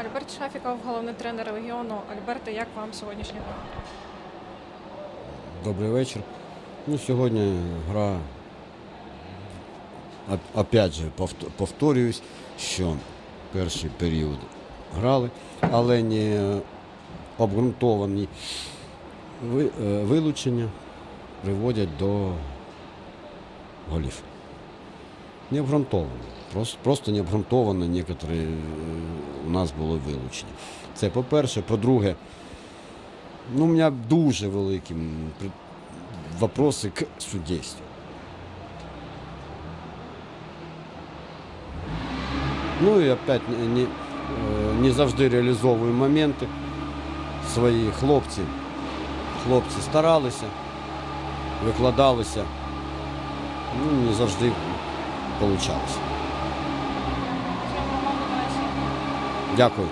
Альберт Шафіков, головний тренер регіону. Альберте, як вам сьогоднішня гра? Добрий вечір. Ну, сьогодні гра, оп- опять же, повторююсь, що перший період грали, але не обґрунтовані е, вилучення приводять до голів. Не обґрунтовано. Просто, просто не обґрунтовано некоторі е, нас були вилучені. Це по-перше. По-друге, ну, у мене дуже великі вопросы к судейству. Ну і опять не, не, е, не завжди реалізовую моменти свої хлопці. Хлопці старалися, викладалися. Ну, не завжди вийшло. Дякую.